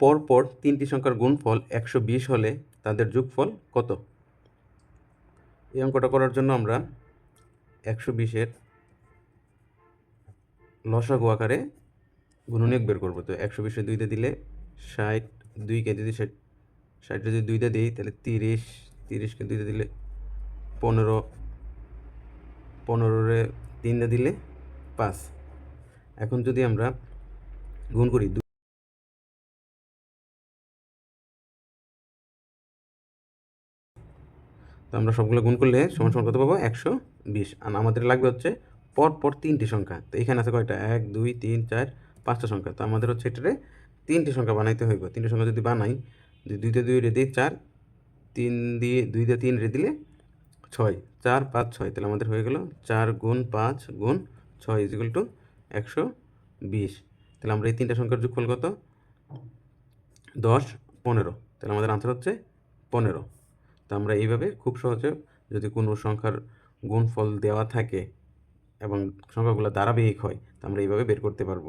পরপর তিনটি সংখ্যার গুণফল একশো বিশ হলে তাদের যোগফল কত? এই অঙ্কটা করার জন্য আমরা একশো বিশের লসাগু আকারে গুণনীয়ক বের করব। তো একশো বিশে দুইটা দিলে ষাট দুইকে যদি ষাট ষাট যদি দুইটা দিই তাহলে তিরিশ তিরিশকে দুইটা দিলে পনেরো পনেরোরে তিনটা দিলে পাঁচ। এখন যদি আমরা গুণ করি তো আমরা সবগুলো গুণ করলে সমান সমান কত পাবো? একশো বিশ। আর আমাদের লাগবে হচ্ছে পর পর তিনটি সংখ্যা। তো এখানে আছে কয়টা? এক, দুই, তিন, চার, পাঁচটা সংখ্যা। তো আমাদের হচ্ছে এটারে তিনটি সংখ্যা বানাইতে হইব। তিনটি সংখ্যা যদি বানাই দুইতে দুই রে দিই, চার, তিন দিয়ে দুইতে তিন রে দিলে ছয়। চার, পাঁচ, ছয়। তাহলে আমাদের হয়ে গেল চার গুণ পাঁচ গুণ ছয় ইজিক্যাল টু একশো বিশ। তাহলে আমরা এই তিনটা সংখ্যার যোগফল কত? দশ, পনেরো। তাহলে আমাদের আনসার হচ্ছে পনেরো। তো আমরা এইভাবে খুব সহজে যদি কোনো সংখ্যার গুণফল দেওয়া থাকে এবং সংখ্যাগুলো ধারাবাহিক হয়, তো আমরা এইভাবে বের করতে পারব।